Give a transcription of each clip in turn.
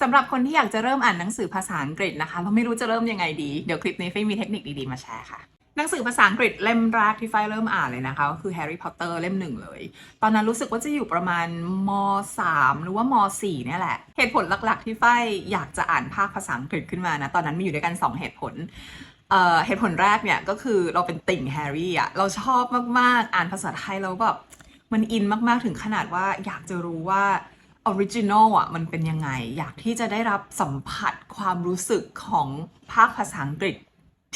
สำหรับคนที่อยากจะเริ่มอ่านหนังสือภาษาอังกฤษนะคะ เราไม่รู้จะเริ่มยังไงดี เดี๋ยวคลิปนี้ไฟมีเทคนิคดีๆ มาแชร์ค่ะ หนังสือภาษาอังกฤษเล่มแรกที่ไฟเริ่มอ่านเลยนะคะก็คือ Harry Potter เล่มหนึ่งเลย ตอนนั้นรู้สึกว่าจะอยู่ประมาณม .3 หรือว่าม .4 เนี่ยแหละ เหตุผลหลักๆ ที่ไฟอยากจะอ่านภาคภาษาอังกฤษขึ้นมานะ ตอนนั้นมีอยู่ด้วยกัน 2 เหตุผลเอ่อเหตุผลแรกเนี่ยก็คือเราเป็นติ่งแฮร์รี่อะเราชอบมากๆ อ่านภาษาไทยแล้วแบบมันอินมากๆถึงขนาดว่าอยากจะรู้ว่า ออริจินอลอะมันเป็นยังไง อยากที่จะได้รับสัมผัสความรู้สึกของภาคภาษาอังกฤษ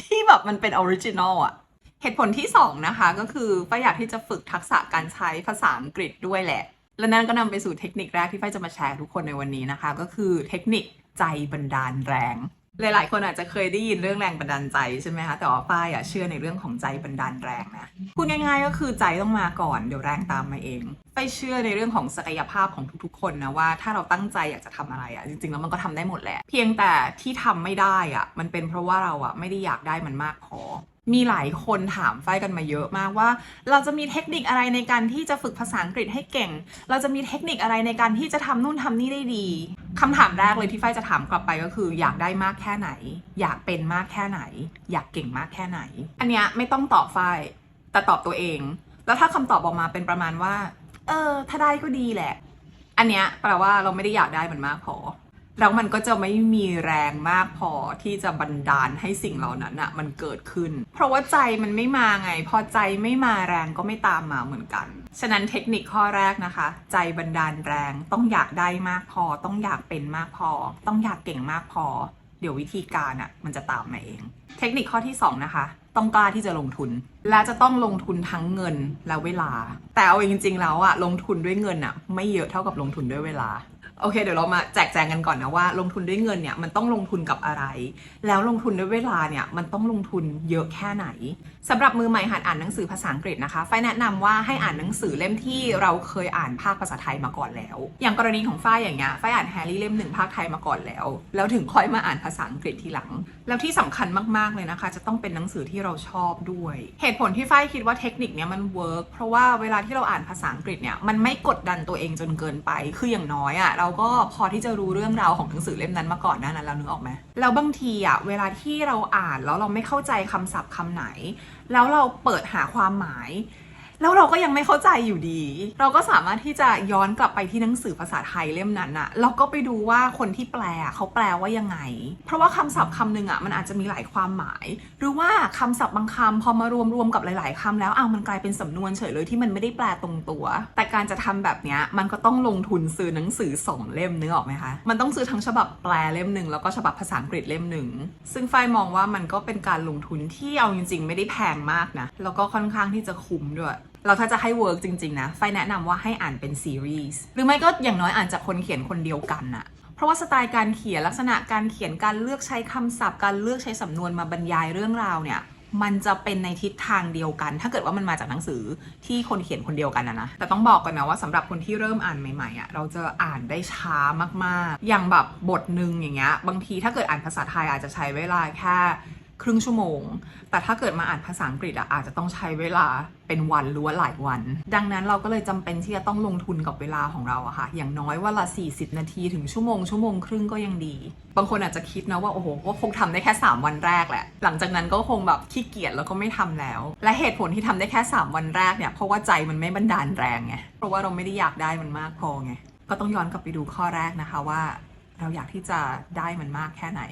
ที่แบบมันเป็นออริจินอลอะเหตุผลที่2นะคะก็คือฝ้ายอยากที่จะฝึกทักษะการใช้ภาษาอังกฤษด้วยแหละ และนั่นก็นำไปสู่เทคนิคแรกที่ฝ้ายจะมาแชร์ทุกคนในวันนี้นะคะ ก็คือเทคนิคใจบันดาลแรง หลายๆ คนอาจจะเคยได้ยินเรื่องแรงบันดาลใจใช่ไหมคะ แต่ว่าฝ้ายอะเชื่อในเรื่องของใจบันดาลแรงนะ พูดง่ายๆ ก็คือใจต้องมาก่อนเดี๋ยวแรงตามมาเองไปเชื่อในเรื่องของศักยภาพของทุกๆ คนนะว่าถ้าเราตั้งใจอยากจะทำอะไรอะจริงๆแล้วมันก็ทำได้หมดแหละ เพียงแต่ที่ทำไม่ได้อะมันเป็นเพราะว่าเราอะไม่ได้อยากได้มันมากพอ มีหลายคนถามฝ้ายกันมาเยอะมากว่า เราจะมีเทคนิคอะไรในการที่จะฝึกภาษาอังกฤษให้เก่ง เราจะมีเทคนิคอะไรในการที่จะทำนู่นทำนี่ได้ดีคำถามแรกเลยที่ฝ้ายจะถามกลับไปก็คือ อยากได้มากแค่ไหน อยากเป็นมากแค่ไหน อยากเก่งมากแค่ไหน อันเนี้ยไม่ต้องตอบฝ้ายแต่ตอบตัวเอง แล้วถ้าคำตอบออกมาเป็นประมาณว่า เออ ถ้าได้ก็ดีแหละ อันเนี้ยแปลว่าเราไม่ได้อยากได้มันมากพอ แล้วมันก็จะไม่มีแรงมากพอที่จะบันดาลให้สิ่งเหล่านั้นอะมันเกิดขึ้น เพราะว่าใจมันไม่มาไง พอใจไม่มาแรงก็ไม่ตามมาเหมือนกัน ฉะนั้นเทคนิคข้อแรกนะคะ ใจบันดาลแรงต้องอยากได้มากพอ ต้องอยากเป็นมากพอ ต้องอยากเก่งมากพอ เดี๋ยววิธีการอะมันจะตามมาเอง เทคนิคข้อที่สองนะคะ ต้องกล้าที่จะลงทุน และจะต้องลงทุนทั้งเงินและเวลา แต่เอาจริงๆแล้วอะลงทุนด้วยเงินอะไม่เยอะเท่ากับลงทุนด้วยเวลา โอเค เดี๋ยวเรามาแจกแจงกันก่อนนะว่า ลงทุนด้วยเงินเนี่ยมันต้องลงทุนกับอะไร แล้วลงทุนด้วยเวลาเนี่ยมันต้องลงทุนเยอะแค่ไหนสำหรับมือใหม่หัดอ่านหนังสือภาษาอังกฤษนะคะฝ้ายแนะนำว่าให้อ่านหนังสือเล่มที่เราเคยอ่านภาคภาษาไทยมาก่อนแล้ว อย่างกรณีของฝ้ายอย่างเงี้ยฝ้ายอ่านแฮร์รี่เล่มหนึ่งภาคไทยมาก่อนแล้ว แล้วถึงค่อยมาอ่านภาษาอังกฤษทีหลัง แล้วที่สำคัญมากๆเลยนะคะ จะต้องเป็นหนังสือที่เราชอบด้วย เหตุผลที่ฝ้ายคิดว่าเทคนิคเนี้ยมันเวิร์กเพราะว่าเวลาที่เราอ่านภาษาอังกฤษเนี่ยมันไม่กดดันตัวเองจนเกินไปคืออย่างน้อยอะ่ะเราก็พอที่จะรู้เรื่องราวของหนังสือเล่มนั้นมาก่อนหน้านั้นแล้วนึกออกไหมแล้วบางทีอะ่ะเวลาที่เราอ่านแล้วเราไม่เข้าใจคำศัพท์คำไหน แล้วเราเปิดหาความหมาย แล้วเราก็ยังไม่เข้าใจอยู่ดี เราก็สามารถที่จะย้อนกลับไปที่หนังสือภาษาไทยเล่มนั้นอะแล้วก็ไปดูว่าคนที่แปลเขาแปลว่ายังไง เพราะว่าคำศัพท์คำหนึ่งอะมันอาจจะมีหลายความหมาย หรือว่าคำศัพท์บางคำพอมารวมรวมกับหลาย ๆคำแล้วอ้าวมันกลายเป็นสำนวนเฉยเลยที่มันไม่ได้แปลตรงตัว แต่การจะทำแบบเนี้ยมันก็ต้องลงทุนซื้อหนังสือสองเล่มนึกออกไหมคะมันต้องซื้อทั้งฉบับแปลเล่มหนึ่งแล้วก็ฉบับภาษาอังกฤษเล่มหนึ่งซึ่งฝ้ายมองว่ามันก็เป็นการลงทุนที่เอาจริง ๆ ไม่ได้แพงมากนะแล้วก็ค่อนข้างที่จะคุ้มด้วย เราถ้าจะให้เวิร์กจริง ๆ นะ ไฟแนะนำว่าให้อ่านเป็นซีรีส์หรือไม่ก็อย่างน้อยอ่านจากคนเขียนคนเดียวกันน่ะเพราะว่าสไตล์การเขียนลักษณะการเขียนการเลือกใช้คำศัพท์ การเลือกใช้สำนวนมาบรรยายเรื่องราวเนี่ยมันจะเป็นในทิศทางเดียวกัน ถ้าเกิดว่ามันมาจากหนังสือที่คนเขียนคนเดียวกันนะนะ แต่ต้องบอกกันนะว่าสำหรับคนที่เริ่มอ่านใหม่ๆอะ เราจะอ่านได้ช้ามากๆ อย่างแบบบทหนึ่งอย่างเงี้ย บางทีถ้าเกิดอ่านภาษาไทยอาจจะใช้เวลาแค่ รึ่งชั่วโมง แต่ถ้าเกิดมาอ่านภาษาอังกฤษอะอาจจะต้องใช้เวลาเป็นวันหรือว่าหลายวัน ดังนั้นเราก็เลยจำเป็นที่จะต้องลงทุนกับเวลาของเราอะค่ะ อย่างน้อยวันละ 40 นาทีถึงชั่วโมงชั่วโมงครึ่งก็ยังดี บางคนอาจจะคิดนะว่า โอ้โหก็คงทำได้แค่ 3 วันแรกแหละ หลังจากนั้นก็คงแบบขี้เกียจแล้วก็ไม่ทำแล้ว และเหตุผลที่ทำได้แค่ 3 วันแรกเนี่ยเพราะว่าใจมันไม่บันดาลแรงไงเพราะว่าเราไม่ได้อยากได้มันมากพอไงก็ต้องย้อนกลับไปดูข้อแรกนะคะว่า เราอยากที่จะได้มันมากแค่ไหน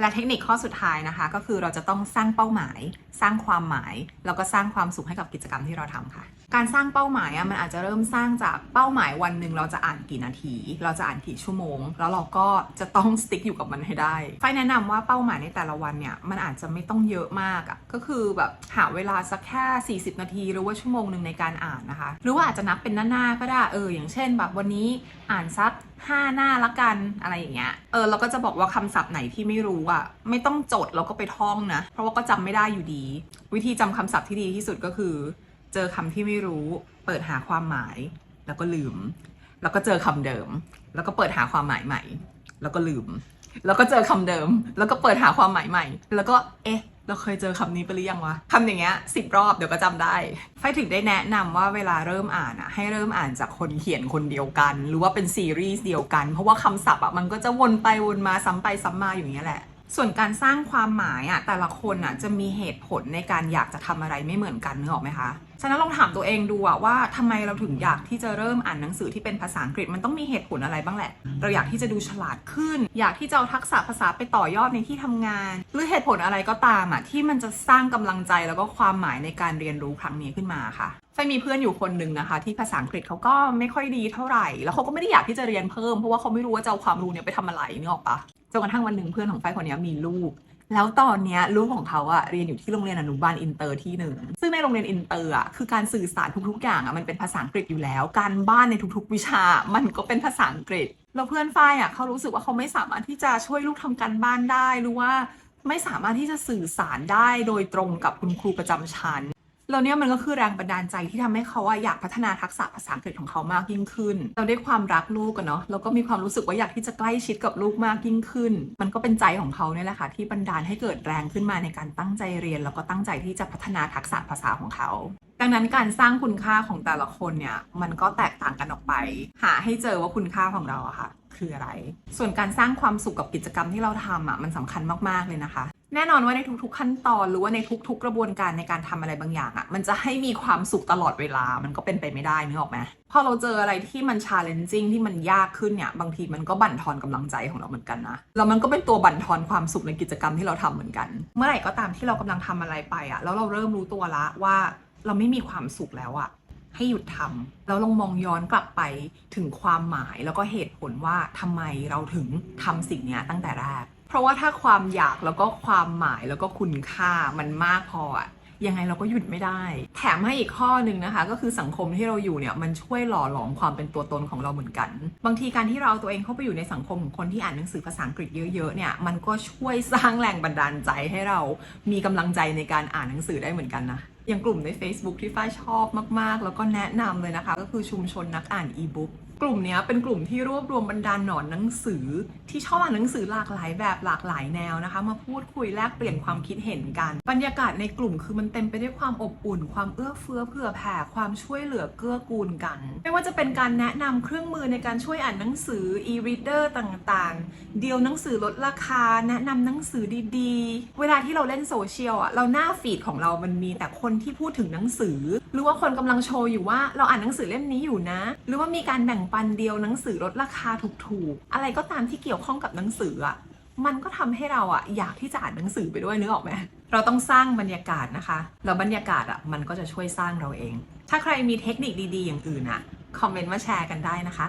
และเทคนิคข้อสุดท้ายนะคะ ก็คือเราจะต้องสร้างเป้าหมาย สร้างความหมาย แล้วก็สร้างความสุขให้กับกิจกรรมที่เราทำค่ะ การสร้างเป้าหมายอะมันอาจจะเริ่มสร้างจากเป้าหมายวันหนึ่งเราจะอ่านกี่นาที เราจะอ่านกี่ชั่วโมง แล้วเราก็จะต้องสติ๊กอยู่กับมันให้ได้ไฟแนะนำว่าเป้าหมายในแต่ละวันเนี่ยมันอาจจะไม่ต้องเยอะมากอะก็คือแบบหาเวลาสักแค่ 40 นาทีหรือว่าชั่วโมงหนึ่งในการอ่านนะคะ หรือว่าอาจจะนับเป็นหน้าๆก็ได้เอออย่างเช่น แบบวันนี้อ่านสัก 5 หน้าละกันอะไรอย่างเงี้ย เออเราก็จะบอกว่าคำศัพท์ไหนที่ไม่รู้อะ ไม่ต้องจดแล้วก็ไปท่องนะ เพราะว่าก็จำไม่ได้อยู่ดี วิธีจำคำศัพท์ที่ดีที่สุดก็คือ เจอคำที่ไม่รู้ เปิดหาความหมาย แล้วก็ลืม แล้วก็เจอคำเดิม แล้วก็เปิดหาความหมายใหม่ แล้วก็ลืม แล้วก็เจอคำเดิม แล้วก็เปิดหาความหมายใหม่ แล้วก็เอ๊ะ เราเคยเจอคำนี้ไปหรือยังวะคำอย่างเงี้ยสิบรอบเดี๋ยวก็จำได้ไฟถึงได้แนะนำว่าเวลาเริ่มอ่านอะให้เริ่มอ่านจากคนเขียนคนเดียวกัน หรือว่าเป็นซีรีส์เดียวกัน เพราะว่าคำศัพท์อะมันก็จะวนไปวนมาซ้ำไปซ้ำมาอยู่างเงี้ยแหละส่วนการสร้างความหมายอะแต่ละคนอะจะมีเหตุผลในการอยากจะทำอะไรไม่เหมือนกันนึกออกไหมคะฉะนั้นลองถามตัวเองดูว่าทำไมเราถึงอยากที่จะเริ่มอ่านหนังสือที่เป็นภาษาอังกฤษมันต้องมีเหตุผลอะไรบ้างแหละ เราอยากที่จะดูฉลาดขึ้น อยากที่จะเอาทักษะภาษาไปต่อยอดในที่ทำงาน หรือเหตุผลอะไรก็ตามอะที่มันจะสร้างกำลังใจแล้วก็ความหมายในการเรียนรู้ครั้งนี้ขึ้นมาค่ะไฟมีเพื่อนอยู่คนหนึ่งนะคะ ที่ภาษาอังกฤษเขาก็ไม่ค่อยดีเท่าไหร่ แล้วเขาก็ไม่ได้อยากที่จะเรียนเพิ่มเพราะว่าเขาไม่รู้ว่าจะเอาความรู้เนี่ยไปทำอะไรนึกออกปะจนกระทั่งวันหนึ่งเพื่อนของไฟคนนี้มีลูก แล้วตอนนี้ลูกของเขาอะเรียนอยู่ที่โรงเรียนอนุบาลอินเตอร์ที่หนึ่งซึ่งในโรงเรียนอินเตอร์อะคือการสื่อสารทุกๆ อย่างอะมันเป็นภาษาอังกฤษอยู่แล้ว การบ้านในทุกๆ วิชา มันก็เป็นภาษาอังกฤษแล้วเพื่อนฝ้ายอะเขารู้สึกว่าเขาไม่สามารถที่จะช่วยลูกทำการบ้านได้หรือว่าไม่สามารถที่จะสื่อสารได้โดยตรงกับคุณครูประจำชั้น แล้วเนี่ยมันก็คือแรงบันดาลใจที่ทำให้เขาอะอยากพัฒนาทักษะภาษาอังกฤษของเขามากยิ่งขึ้น เราได้ความรักลูกกันเนาะแล้วก็มีความรู้สึกว่าอยากที่จะใกล้ชิดกับลูกมากยิ่งขึ้น มันก็เป็นใจของเขาเนี่ยแหละค่ะที่บันดาลให้เกิดแรงขึ้นมาในการตั้งใจเรียน แล้วก็ตั้งใจที่จะพัฒนาทักษะภาษาของเขา ดังนั้นการสร้างคุณค่าของแต่ละคนเนี่ยมันก็แตกต่างกันออกไป หาให้เจอว่าคุณค่าของเราอะค่ะคืออะไร ส่วนการสร้างความสุขกับกิจกรรมที่เราทำอะมันสำคัญมาก ๆ เลยนะคะ แน่นอนว่าในทุกๆขั้นตอนหรือว่าในทุก ๆ กระบวนการในการทำอะไรบางอย่างอะ่ะ มันจะให้มีความสุขตลอดเวลามันก็เป็นไปไม่ได้นึกออกไหมพอเราเจออะไรที่มัน challenging ที่มันยากขึ้นเนี่ย บางทีมันก็บั่นทอนกำลังใจของเราเหมือนกันนะแล้วมันก็เป็นตัวบั่นทอนความสุขในกิจกรรมที่เราทำเหมือนกัน เมื่อไหร่ก็ตามที่เรากำลังทำอะไรไปอะ่ะแล้วเราเริ่มรู้ตัวละว่าเราไม่มีความสุขแล้วอะให้หยุดทำแล้วลองมองย้อนกลับไปถึงความหมายแล้วก็เหตุผลว่าทำไมเราถึงทำสิ่งเนี้ยตั้งแต่แรก ราะว่าถ้าความอยากแล้วก็ความหมายแล้วก็คุณค่ามันมากพออะยังไงเราก็หยุดไม่ได้ แถมให้อีกข้อหนึ่งนะคะ ก็คือสังคมที่เราอยู่เนี่ยมันช่วยหล่อหลอมความเป็นตัวตนของเราเหมือนกัน บางทีการที่เราเอาตัวเองเข้าไปอยู่ในสังคมของคนที่อ่านหนังสือภาษาอังกฤษเยอะๆเนี่ยมันก็ช่วยสร้างแรงบันดาลใจให้เรามีกำลังใจในการอ่านหนังสือได้เหมือนกันนะอย่างกลุ่มใน Facebook ที่ฝ้ายชอบมากๆ แล้วก็แนะนำเลยนะคะ ก็คือชุมชนนักอ่านอีบุ๊ก ลุ่มเนี้ยเป็นกลุ่มที่รวบรวมบรรดาหนอนหนังสือ ที่ชอบอ่านหนังสือหลากหลายแบบหลากหลายแนวนะคะ มาพูดคุยแลกเปลี่ยนความคิดเห็นกัน บรรยากาศในกลุ่มคือมันเต็มไปด้วยความอบอุ่น ความเอื้อเฟื้อเผื่อแผ่ความช่วยเหลือเกื้อกูลกัน ไม่ว่าจะเป็นการแนะนำเครื่องมือในการช่วยอ่านหนังสือ e-reader ต่างๆ เดียวหนังสือลดราคา แนะนำหนังสือดีๆ เวลาที่เราเล่นโซเชียลอะเราหน้าฟีดของเรามันมีแต่คนที่พูดถึงหนังสือ หรือว่าคนกำลังโชว์อยู่ว่าเราอ่านหนังสือเล่มนี้อยู่นะ หรือว่ามีการแบ่งปันเดียวหนังสือลดราคาถูกๆ อะไรก็ตามที่เกี่ยวข้องกับหนังสืออะมันก็ทำให้เราอะอยากที่จะอ่านหนังสือไปด้วยนึกออกไหมเราต้องสร้างบรรยากาศนะคะ แล้วบรรยากาศอะมันก็จะช่วยสร้างเราเอง ถ้าใครมีเทคนิคดีๆ อย่างอื่นอะคอมเมนต์มาแชร์กันได้นะคะ